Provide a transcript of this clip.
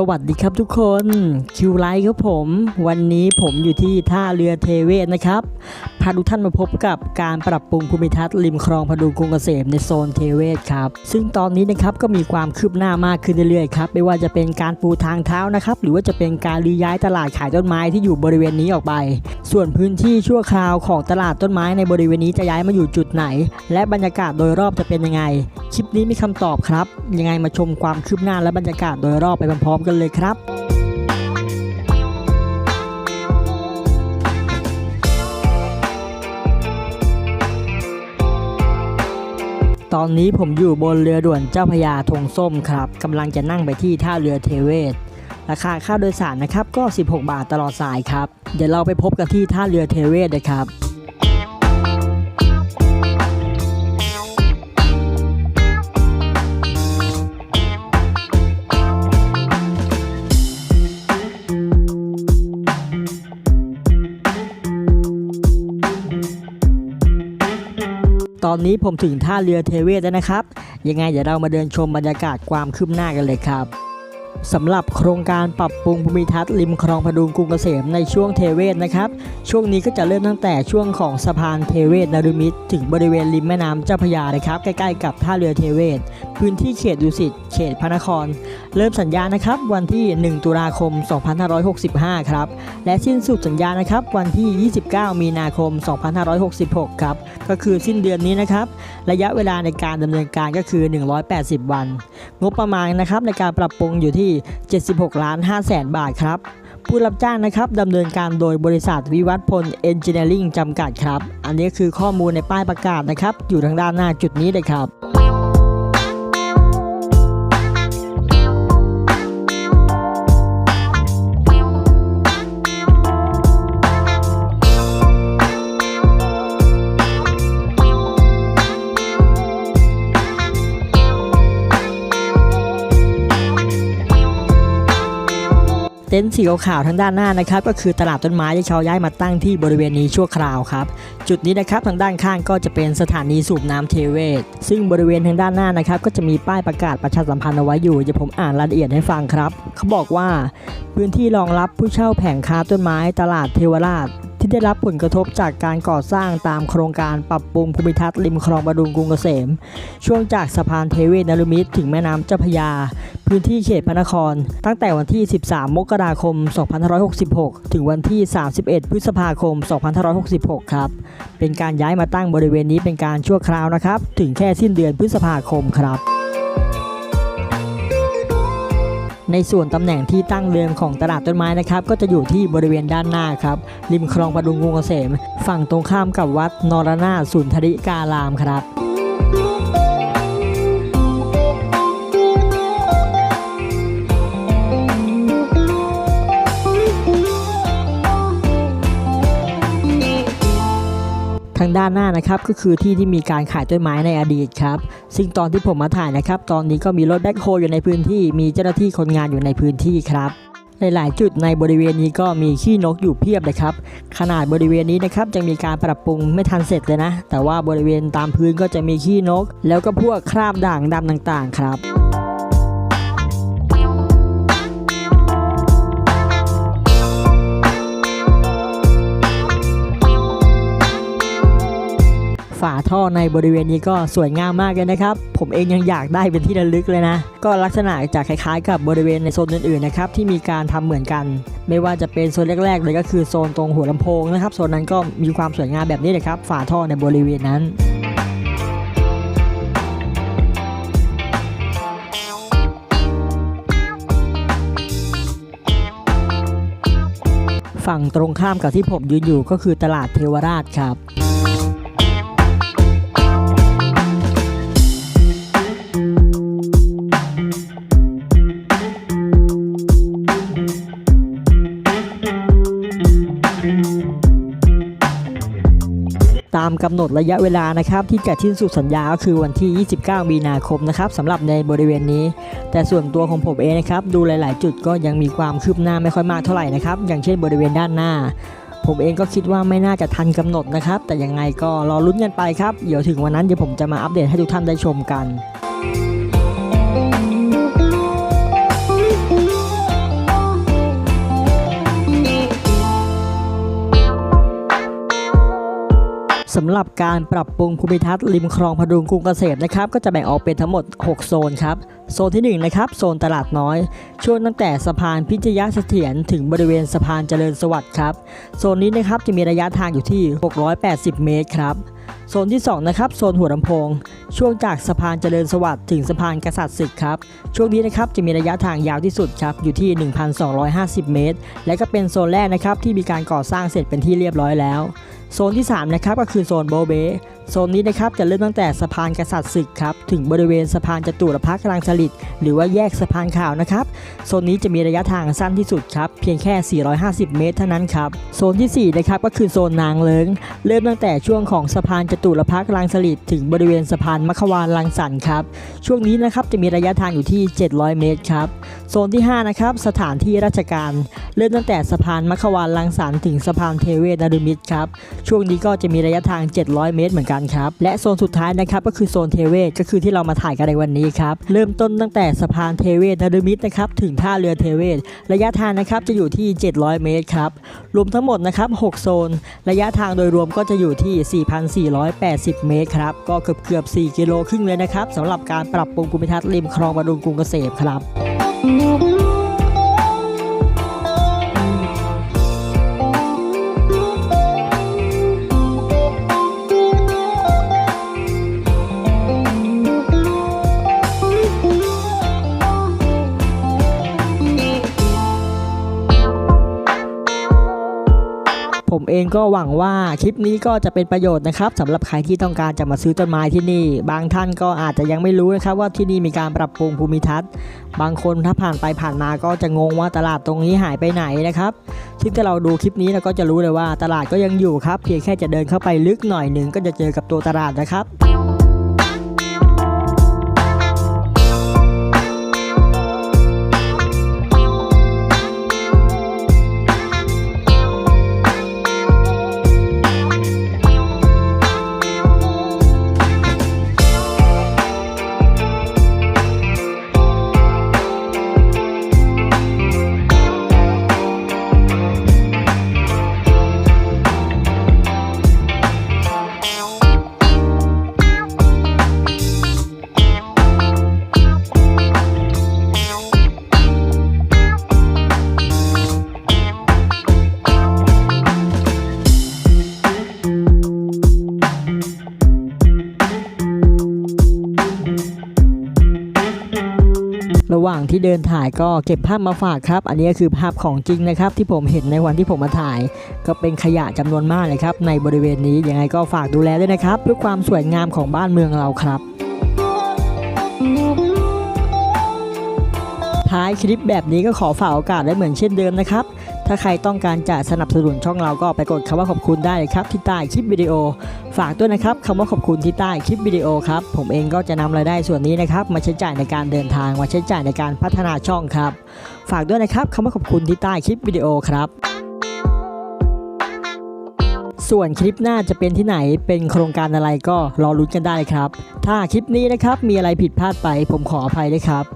สวัสดีครับทุกคนคิวไลท์ครับผม วันนี้ผมอยู่ที่ท่าเรือเทเวศนะครับพาทุกท่านมาพบกับการปรับปรุงภูมิทัศน์ริมคลองพดุงกรุงเกษมในโซนเทเวศครับซึ่งตอนนี้นะครับก็มีความคืบหน้ามากขึ้นเรื่อยๆครับไม่ว่าจะเป็นการปูทางเท้านะครับหรือว่าจะเป็นการรื้ย้ายตลาดขายต้นไม้ที่อยู่บริเวณนี้ออกไป ส่วนพื้นที่ชั่วคราวของตลาดต้นไม้ในบริเวณนี้จะย้ายมาอยู่จุดไหน และบรรยากาศโดยรอบจะเป็นยังไง คลิปนี้มีคำตอบครับ ยังไงมาชมความคืบหน้าและบรรยากาศโดยรอบไปพร้อมๆกันเลยครับตอนนี้ผมอยู่บนเรือด่วนเจ้าพยาธงส้มครับกำลังจะนั่งไปที่ท่าเรือเทเวศ ราคาค่าโดยสารนะครับก็ 16 บาทตลอดสายครับ เดี๋ยวเราไปพบกันที่ท่าเรือเทเวศเลยครับ ตอนนี้ผมถึงท่าเรือเทเวศแล้วนะครับ ยังไงเดี๋ยวเรามาเดินชมบรรยากาศความคืบหน้ากันเลยครับสำหรับโครงการปรับปรุงภูมิทัศน์ริมคลองพดุงกรุงเกษมในช่วงเทเวศนะครับ ช่วงนี้ก็จะเริ่มตั้งแต่ช่วงของสะพานเทเวศนรุมิตรถึงบริเวณริมแม่น้ำเจ้าพระยานะครับ ใกล้ๆกับท่าเรือเทเวศ พื้นที่เขตดุสิตเขตพระนคร เริ่มสัญญานะครับ วันที่ 1 ตุลาคม 2565 ครับ และสิ้นสุดสัญญานะครับ วันที่ 29 มีนาคม 2566 ครับ ก็คือสิ้นเดือนนี้นะครับ ระยะเวลาในการดำเนินการก็คือ 180 วัน งบประมาณนะครับในการปรับปรุงอยู่ที่ 76 ล้าน5แสนบาทครับ ผู้รับจ้างนะครับดำเนินการโดยบริษัทวิวัฒน์พลเอนจิเนียริ่งจำกัดครับ อันนี้คือข้อมูลในป้ายประกาศนะครับ อยู่ทางด้านหน้าจุดนี้เลยครับ เต็นท์สีขาวๆทางด้านหน้านะครับก็คือตลาดต้นไม้ที่เขาย้ายมาตั้งที่บริเวณนี้ชั่วคราวครับจุดนี้นะครับทางด้านข้างก็จะเป็นสถานีสูบน้ำเทเวศ ซึ่งบริเวณทางด้านหน้านะครับก็จะมีป้ายประกาศประชาสัมพันธ์เอาไว้อยู่เดี๋ยวผมอ่านรายละเอียดให้ฟังครับ เขาบอกว่า พื้นที่รองรับผู้เช่าแผงค้าต้นไม้ ตลาดเทวราช ที่ได้รับผลกระทบจากการก่อสร้างตามโครงการปรับปรุงภูมิทัศน์ริมคลองบดุงกรุงเกษม ช่วงจากสะพานเทเวศนรุมิตรถึงแม่น้ำเจ้าพยา พื้นที่เขตพระนคร ตั้งแต่วันที่ 13 มกราคม 2566 ถึงวันที่ 31 พฤษภาคม 2566 ครับ เป็นการย้ายมาตั้งบริเวณนี้เป็นการชั่วคราวนะครับ ถึงแค่สิ้นเดือนพฤษภาคมครับ ในส่วนตำแหน่งที่ตั้งเรือนของตลาดต้นไม้นะครับ ก็จะอยู่ที่บริเวณด้านหน้าครับ ริมคลองประดุงกรุงเกษม ฝั่งตรงข้ามกับวัดนรนาถสุนทริการามครับ ทางด้านหน้านะครับก็คือที่ที่มีการขายต้นไม้ในอดีตครับซึ่งตอนที่ผมมาถ่ายนะครับ ตอนนี้ก็มีรถแบ็คโฮอยู่ในพื้นที่ มีเจ้าหน้าที่คนงานอยู่ในพื้นที่ครับหลายจุดในบริเวณนี้ก็มีขี้นกอยู่เพียบเลยครับ ขนาดบริเวณนี้นะครับยังมีการปรับปรุงไม่ทันเสร็จเลยนะ แต่ว่าบริเวณตามพื้นก็จะมีขี้นก แล้วก็พวกคราบด่างดำต่างๆ ครับาท่อในบริเวณนี้ก็สวยงามมากเลยนะครับ ผมเองยังอยากได้เป็นที่ระลึกเลยนะ ก็ลักษณะจะคล้ายๆ กับบริเวณในโซนอื่นๆนะครับที่มีการทำเหมือนกัน ไม่ว่าจะเป็นโซนแรกๆเลยก็คือโซนตรงหัวลำโพงนะครับโซนนั้นก็มีความสวยงามแบบนี้เลยครับฝาท่อในบริเวณนั้นฝั่งตรงข้ามกับที่ผมยืนอยู่ก็คือตลาดเทวราชครับ กำหนดระยะเวลานะครับที่จะทิ้นสุดสัญญาก็คือวันที่ 29 มีนาคมนะครับสำหรับในบริเวณนี้ แต่ส่วนตัวของผมเองนะครับดูหลาย ๆ จุดก็ยังมีความคืบหน้าไม่ค่อยมากเท่าไหร่นะครับอย่างเช่นบริเวณด้านหน้า ผมเองก็คิดว่าไม่น่าจะทันกำหนดนะครับ แต่ยังไงก็รอลุ้นกันไปครับเดี๋ยวถึงวันนั้นเดี๋ยวผมจะมาอัปเดตให้ทุกท่านได้ชมกันำหรับการปรับปรุงภูมิทัศน์ริมคลองพดุงกรุงเกษมนะครับก็จะแบ่งออกเป็นทั้งหมด 6 โซนครับโซนที่1นะครับโซนตลาดน้อย ช่วงตั้งแต่สะพานพิจยาเสถียรถึงบริเวณสะพานเจริญสวัสดิ์ครับโซนนี้นะครับจะมีระยะทางอยู่ที่ 680 เมตรครับ โซนที่ 2 นะครับ โซนหัวลำโพง ช่วงจากสะพานเจริญสวัสดิ์ถึงสะพานกษัตริย์ศึกครับ ช่วงนี้นะครับจะมีระยะทางยาวที่สุดครับ อยู่ที่ 1,250 เมตร และก็เป็นโซนแรกนะครับที่มีการก่อสร้างเสร็จเป็นที่เรียบร้อยแล้ว โซนที่ 3 นะครับก็คือโซนโบเบ โซนนี้นะครับจะเริ่มตั้งแต่สะพานกษัตริย์ศึกครับถึงบริเวณสะพานจตุรพักษ์รังสลิดหรือว่าแยกสะพานข่าวนะครับโซนนี้จะมีระยะทางสั้นที่สุดครับเพียงแค่ 450 เมตรเท่านั้นครับโซนทีสี่4 นะครับก็คือโซนนางเลิงเริ่มตั้งแต่ช่วงของสะพานจตุรพักษ์รังสลิดถึงบริเวณสะพานมัขวานรังสรรค์ครับช่วงนี้นะครับจะมีระยะทางอยู่ที่ 700 เมตรครับโซนที่5นะครับสถานที่ราชการ เริ่มตั้งแต่สะพานมัขวานรังสรรค์ถึงสะพานเทเวศนรุมิตรครับช่วงนี้ก็จะมีระยะทาง 700 เมตรเหมือนกันครับ และโซนสุดท้ายนะครับก็คือโซนเทเวศก็คือที่เรามาถ่ายกันในวันนี้ครับ เริ่มต้นตั้งแต่สะพานเทเวศนรุมิตนะครับถึงท่าเรือเทเวศระยะทางนะครับจะอยู่ที่ 700 เมตรครับ รวมทั้งหมดนะครับ 6 โซน ระยะทางโดยรวมก็จะอยู่ที่ 4,480 เมตรครับ ก็เกือบเกือบๆ4กิโลครึ่งเลยนะครับสำหรับการปรับปรุงภูมิทัศน์ริมคลองบดุงกรุงเกษมครับ เองก็หวังว่าคลิปนี้ก็จะเป็นประโยชน์นะครับสำหรับใครที่ต้องการจะมาซื้อต้นไม้ที่นี่ บางท่านก็อาจจะยังไม่รู้นะครับว่าที่นี่มีการปรับปรุงภูมิทัศน์ บางคนถ้าผ่านไปผ่านมาก็จะงงว่าตลาดตรงนี้หายไปไหนนะครับซึ่งถ้าเราดูคลิปนี้เราก็จะรู้เลยว่าตลาดก็ยังอยู่ครับ เพียงแค่จะเดินเข้าไปลึกหน่อยหนึ่งก็จะเจอกับตัวตลาดนะครับ ที่เดินถ่ายก็เก็บภาพมาฝากครับ อันนี้ก็คือภาพของจริงนะครับ ที่ผมเห็นในวันที่ผมมาถ่าย ก็เป็นขยะจำนวนมากเลยครับ ในบริเวณนี้ยังไงก็ฝากดูแลด้วยนะครับเพื่อความสวยงามของบ้านเมืองเราครับท้ายคลิปแบบนี้ก็ขอฝากโอกาสได้เหมือนเช่นเดิมนะครับ ถ้าใครต้องการจะสนับสนุนช่องเราก็ไปกดคำว่าขอบคุณได้เลยครับที่ใต้คลิปวิดีโอ ฝากด้วยนะครับคำว่าขอบคุณที่ใต้คลิปวิดีโอครับผมเองก็จะนำรายได้ส่วนนี้นะครับมาใช้จ่ายในการเดินทางมาใช้จ่ายในการพัฒนาช่องครับ ฝากด้วยนะครับคำว่าขอบคุณที่ใต้คลิปวิดีโอครับส่วนคลิปหน้าจะเป็นที่ไหนเป็นโครงการอะไรก็รอลุ้นกันได้ครับ ถ้าคลิปนี้นะครับมีอะไรผิดพลาดไปผมขออภัยด้วยครับ